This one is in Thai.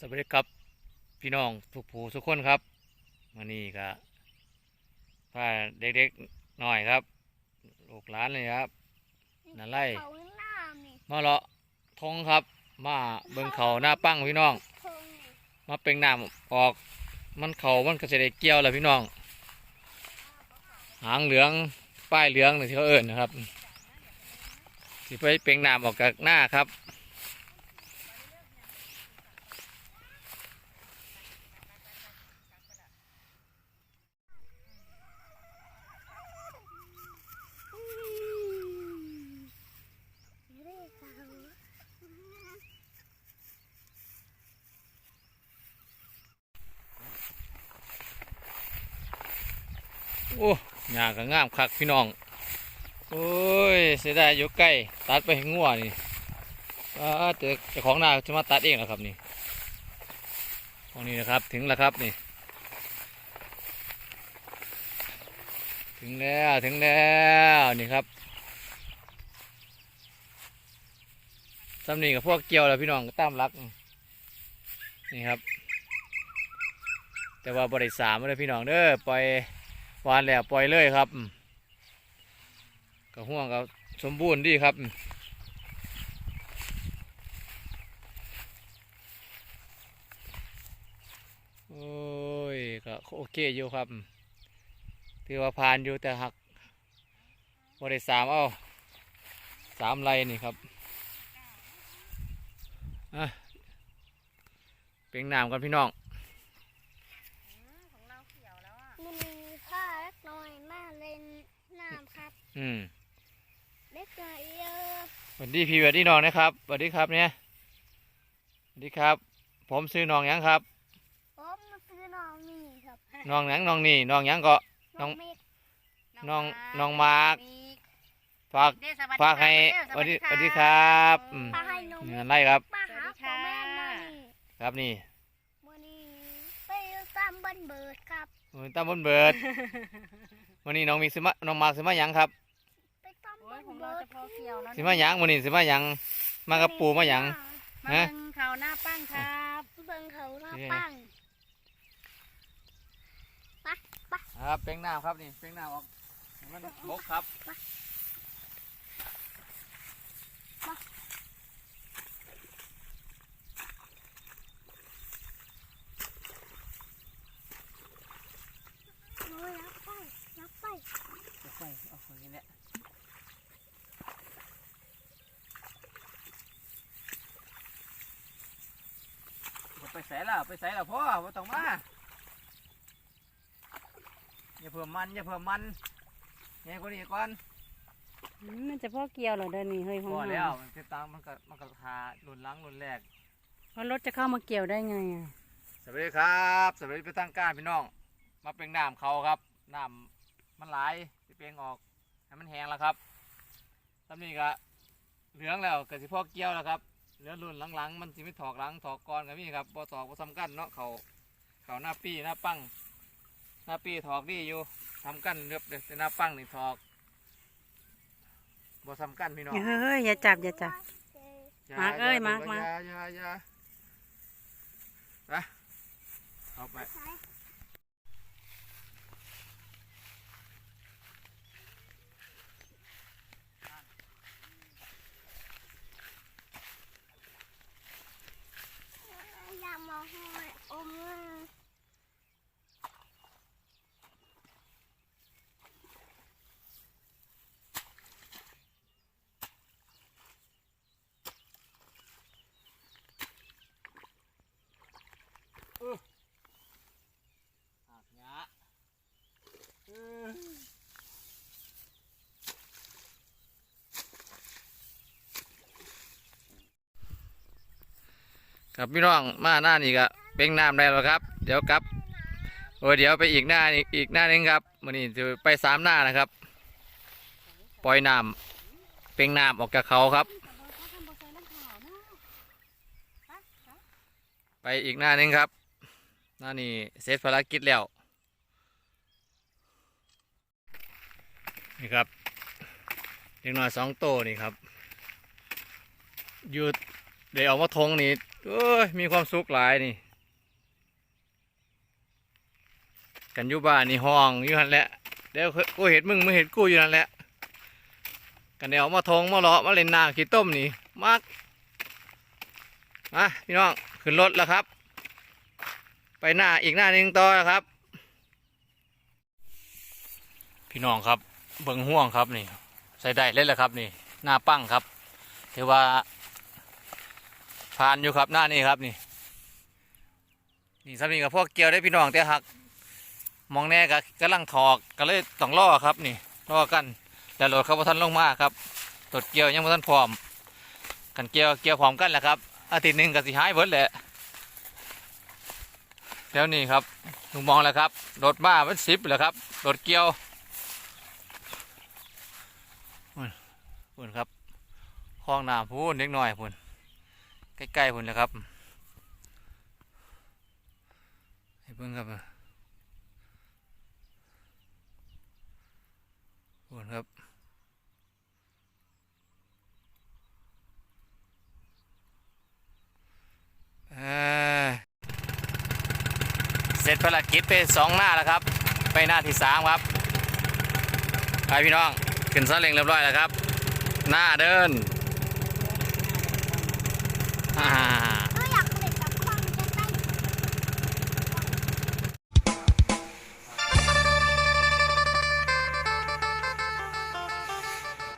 สวัสดีครับพี่น้องทุกผู้ทุกคนครับวันนี้ก็พาเด็กๆหน่อยครับลูกหลานเลยครับนั่นไล่เขาหน้านี่มาเลาะทงครับ มาเบิ่งเขาหน้าปั้งพี่น้องทงนี่มาเป็นน้ำออก มันเขามันก็จะได้เกี่ยวแล้วพี่น้อง หางเหลืองป้ายเหลืองที่เขาเอิ้นนะครับสิไปเป็นน้ำออกจากหน้าครับ เรียกเขา โอ้หญ้าก็งามคักพี่น้อง โอ้ยเสียดายอยู่ใกล้ตัดไปให้งัวนี่อ่าเจอเจ้าของนาจะมาตัดเองแล้วครับนี่ตรงนี้นะครับถึงแล้วครับนี่ ถึงแล้วถึงแล้วนี่ครับสำนีกับพวกเกี่ยวแล้วพี่น้องตามรัก นี่ครับ แต่ว่าบริสามเลยพี่น้องเด้อปล่อย วานแล้วปล่อยเลยครับอืมก็ห่วงก็สมบูรณ์ดีครับโอ้ยก็โอเคอยู่ครับถือว่าผ่านอยู่แต่หักบริสามเอาสามไรนี่ครับอะเป็นน้ำกันพี่น้องเราเขียวแล้วอะ มันมีผ้าเล็กน้อยมาเล่นน้ำครับ อืมเล็กน้อยเยอะสวัสดีพี่สวัสดีน้องนะครับสวัสดีครับเนี่ยสวัสดีครับ ผมซื้อน้องหยังครับผมมาซื้อน้องนี่ครับน้องหยังน้องนี่น้องหยังก็ น้น้อองงเมฆน้องน้องมาร์คมีฝากเด้สวัสดีฝากให้ค่ะสวัสดีเด้สวัสดีครับอืมป้าให้นมเงินไล่ครับป้าหาพ่อแม่มานี่ครับนี่วันนี้ไปตามบันเบิดครับมันตั้มบนเบิด วันนี้น้องมีซื้อมาน้องมาซื้อมาหยังครับไปตามโอ้บัยนของเราเบิดจะพอเกี่ยวแล้วซื้อมาหยังวันนี้ซื้อมาหยังมากับปูมาหยัง มาฮะ เบิ่งข่าวหน้าปั้งครับเบิ่งเขาหน้านี่ปังครับเป็นน้ำครับนี่เป็นน้ำออกให้มันบกครับ โอ้ยรับไปรับไป จะไปเอาคนนี้แหละไป ใส่ละไปใส่ละพ่อมาต้องมาอย่าเพิ่มมันอย่าเพิ่มมันเนี่ยคนนี้ก่อนอืมมันจะพอเกี่ยวเหรอเดินนี่เฮ้ยของพอเราแล้วมันติดตามมันก็มันก็หาหลุนหลังหลุนแรก เพราะรถจะเข้ามาเกี่ยวได้ไงอะสวัสดีครับสวัสดีไปตั้งการพี่น้อง มาเป็นน้ำเขาครับน้ำมันไหลายสิเปลงออกให้มันแห้งแล้วครับตอนนี้ก็เหลืองแล้วก็สิพอเกี่ยวแล้วครับ เหลือรุ่นหลังๆ มันสิไม่ถอกหลังถอกก่อนกับนี่ครับบ่ถอกบ่สำคัญเนาะเขาเขาหน้าปี้หน้าปั้งหน้าปี้ถอกดีอยู่ทำกันเรียบเด็แต่หน้าปั้งนี่ถอกบ่สำคัญพี่น้องเฮ้ยอย่าจับอย่าจับ อย่มาร์คเอ้ยอย่มาร์คอย่มาร์คอย่าอย่าไปเอาไปอย่ามาห้อยอมเงิน หักหยะเออ ครับพี่น้องมาหน้านี่ก็เป็นน้ำได้แล้วครับ เดี๋ยวกลับโอ้เดี๋ยวไปอีกหน้าอีกหน้านึงครับวันนี้จะไปสามหน้านะครับ ปล่อยน้ำเป็นน้ำออกจากเขาครับ ไปอีกหน้านึงครับหน้านี่เสร็จภารกิจแล้วนี่ครับเด็กน้อยสองโตนี่ครับอยู่เดี๋ยวออกมาทงนี่ โอ้ยมีความสุขหลายนี่ กันอยู่บ้านนี่ห้องอยู่หันแหละเดี๋ยวกูเห็นมึงมึงเห็นกูอยู่นั่นแหละ กันเดี๋ยวมาทงมาเลาะมาเล่นน้ำขี้ต้มนี่มากมาพี่น้องขึ้นรถแล้วครับ ไปหน้าอีกหน้าหนึงต่อครับ พี่น้องครับเบิ่งห่วงครับนี่ ใส่ได้เลยแหละครับนี่ หน้าปั้งครับถือว่า ผ่านอยู่ครับหน้านี่ครับนี่ นี่สามีกับพวกเกียวได้พี่น้องแต่หัก มองแน่ก็กำลังถอกก็เลยต้องล่อครับนี่ล่อกันแล้วรถเขาพอทันลงมาครับรถเกียวยังพอทันพร้อม กันเกียวเกียวพร้อมกันแหละครับ อาทิตย์หนึ่งก็สิหายเบิดแหละแล้วนี่ครับลุงมองแล้วครับรถมาเป็นสิบแล้วครับรถเกียวพุ่นครับคลองน้ำพูนเล็กน้อยพุ่น ใกล้ๆพุ่นแหละครับให้เบิ่งครับขอบคุณครับเสร็จภารกิจไปสองหน้าแล้วครับ ไปหน้าที่สามครับ ไปพี่น้อง ขึ้นซาเล้งเรียบร้อยแล้วครับ หน้าเดิน